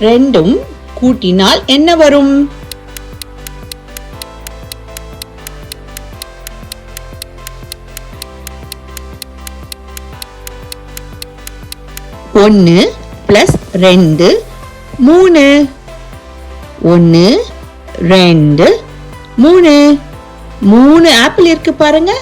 ரெண்டும் கூட்டினால் என்ன வரும்? ஒன்று ப்ளஸ் ரெண்டு மூணு. ஒன்று ரெண்டு மூணு. மூணு ஆப்பிள் இருக்கு பாருங்க.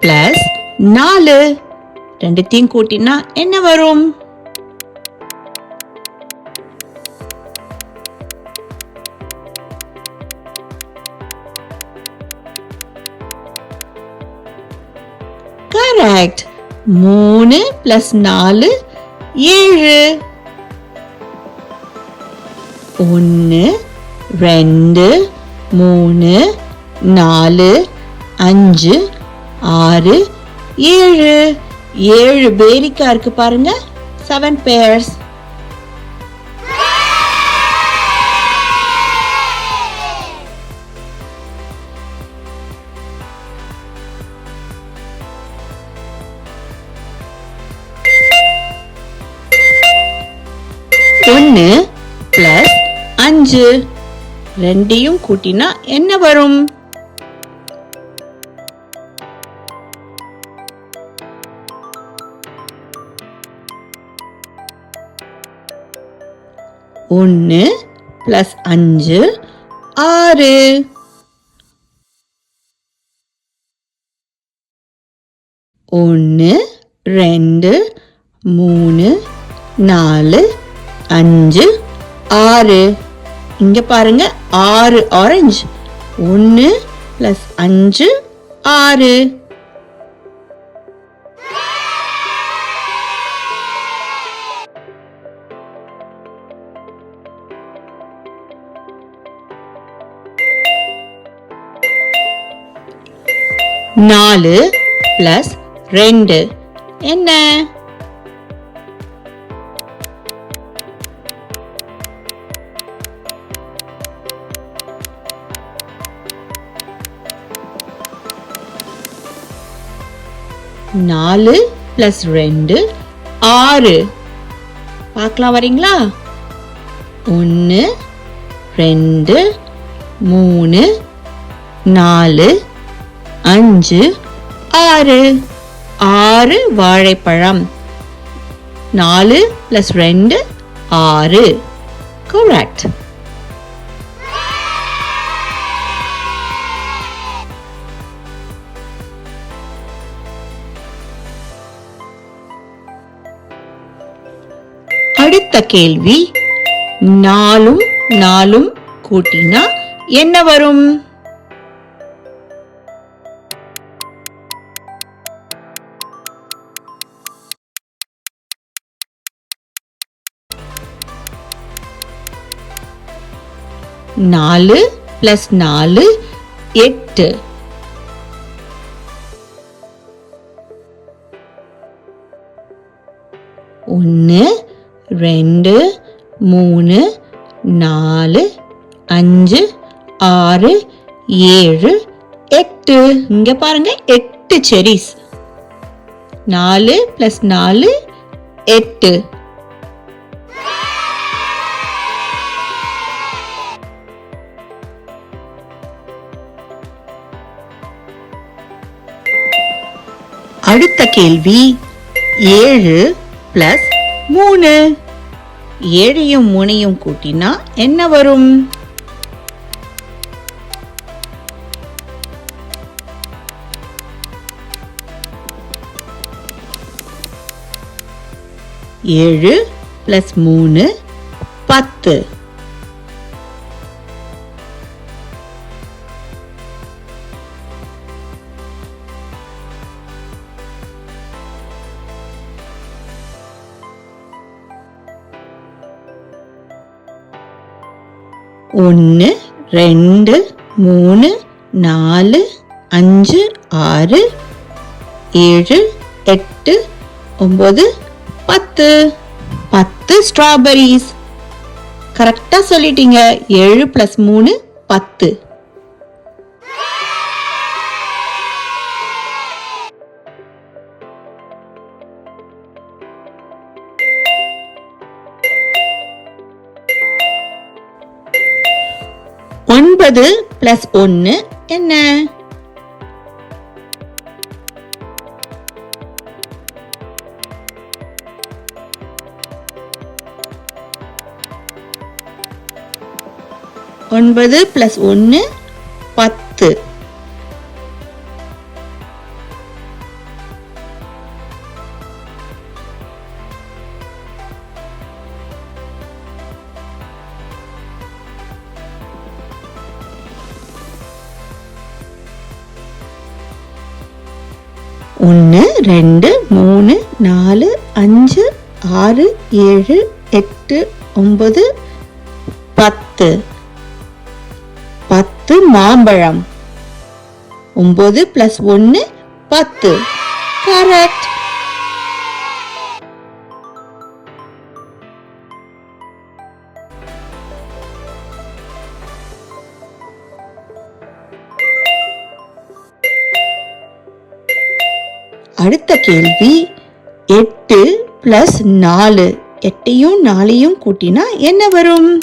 பிளஸ் நாலு. ரெண்டுத்தையும் கூட்டினா என்ன வரும்? கரெக்ட் மூணு பிளஸ் நாலு ஏழு. ஒன்று ரெண்டு மூணு நாலு அஞ்சு ஆறு ஏழு ஏழு பேரிக்கா இருக்கு பாருங்க. செவன் பேர்ஸ் ஒன்று பிளஸ் அஞ்சு. ரெண்டையும் கூட்டினா என்ன வரும்? ஒன்று ப்ளஸ் அஞ்சு ஆறு. ஒன்று ரெண்டு மூணு நாலு அஞ்சு ஆறு. இங்கே பாருங்க ஆறு ஆரஞ்சு ஒன்று ப்ளஸ் அஞ்சு ஆறு. நாலு பிளஸ் ரெண்டு. என்ன? நாலு பிளஸ் ரெண்டு ஆறு. பார்க்கலாம் வரீங்களா? ஒன்று ரெண்டு மூணு நாலு. அஞ்சு ஆறு. ஆறு வாழைப்பழம். நாலு பிளஸ் ரெண்டு ஆறு. கரெக்ட் அடுத்த கேள்வி நாலும் நாலும் கூட்டினா என்ன வரும்? நாலு பிளஸ் நாலு எட்டு. ஒன்று ரெண்டு மூணு நாலு அஞ்சு ஆறு ஏழு எட்டு. இங்கே பாருங்க எட்டு செரிஸ் நாலு பிளஸ் நாலு எட்டு. அடுத்த கேள்வி. ஏழு பிளஸ் மூணு. ஏழையும் மூணையும் கூட்டினா என்ன வரும்? ஏழு பிளஸ் மூணு பத்து. ஒன்று ரெண்டு மூணு நாலு அஞ்சு ஆறு ஏழு எட்டு ஒம்பது பத்து. பத்து ஸ்ட்ராபெரிஸ் கரெக்டாக சொல்லிட்டீங்க. ஏழு ப்ளஸ் மூணு பத்து. ஒன்பது பிளஸ் ஒன்னு என்ன? ஒன்பது பிளஸ் ஒன்னு பத்து. ஒன்று ரெண்டு மூணு நாலு அஞ்சு ஆறு ஏழு எட்டு ஒம்பது பத்து. பத்து மாம்பழம். ஒம்பது ப்ளஸ் ஒன்று பத்து. கரெக்ட் கேள்வி எட்டு பிளஸ் நாலு. எட்டையும் நாலையும் கூட்டினா என்ன வரும்?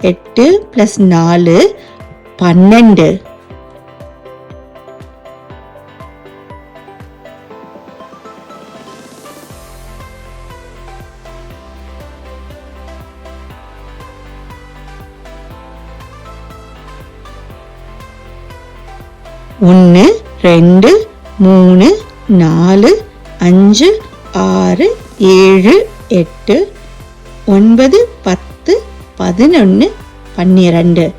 எட்டு பிளஸ் நாலு பன்னெண்டு. ஒன்று ரெண்டு மூணு நாலு அஞ்சு ஆறு ஏழு எட்டு ஒன்பது பத்து பதினொன்று பன்னிரண்டு.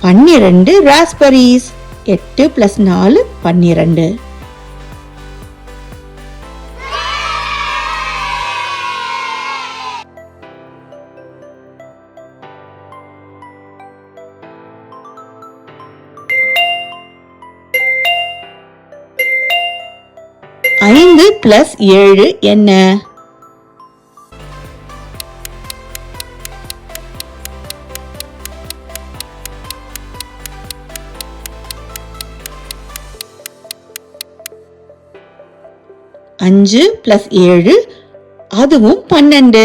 பன்னிரண்டு ராஸ்பெரிஸ் எட்டு ப்ளஸ் நாலு பன்னிரண்டு. ஐந்து பிளஸ் ஏழு என்ன? அஞ்சு பிளஸ் ஏழு அதுவும் பன்னெண்டு.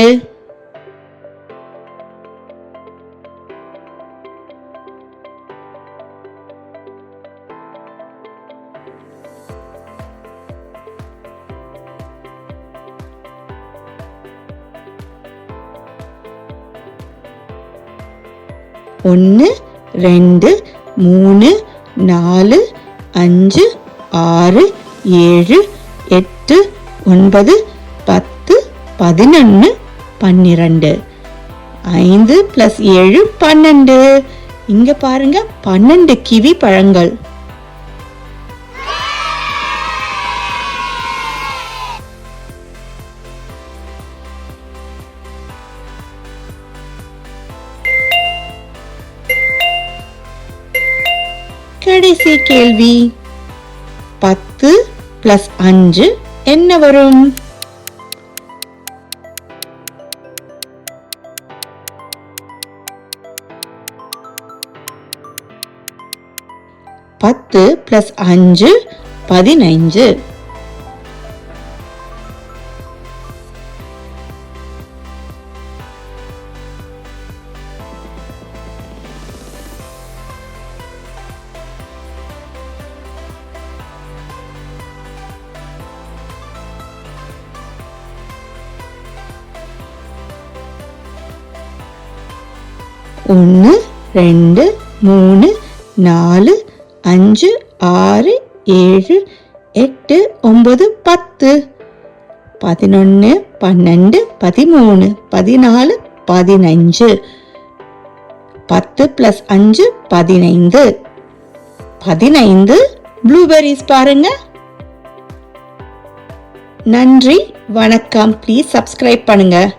ஒன்று ரெண்டு மூணு நாலு அஞ்சு ஆறு ஏழு எட்டு ஒன்பது பத்து பதினொன்று பன்னிரண்டு. ஐந்து ப்ளஸ் ஏழு பன்னெண்டு. இங்கே பாருங்க பன்னெண்டு கிவி பழங்கள். கடைசி கேள்வி. பத்து பிளஸ் அஞ்சு என்ன வரும்? பத்து பிளஸ் அஞ்சு பதினைஞ்சு. ஒன்று ரெண்டு மூணு நாலு அஞ்சு ஆறு ஏழு எட்டு ஒம்பது பத்து. பதினொன்று பன்னெண்டு பதிமூணு பதினாலு பதினஞ்சு. பத்து ப்ளஸ் அஞ்சு பதினைந்து. பதினைந்து ப்ளூபெரிஸ் பாருங்க. நன்றி வணக்கம். ப்ளீஸ் சப்ஸ்கிரைப் பண்ணுங்கள்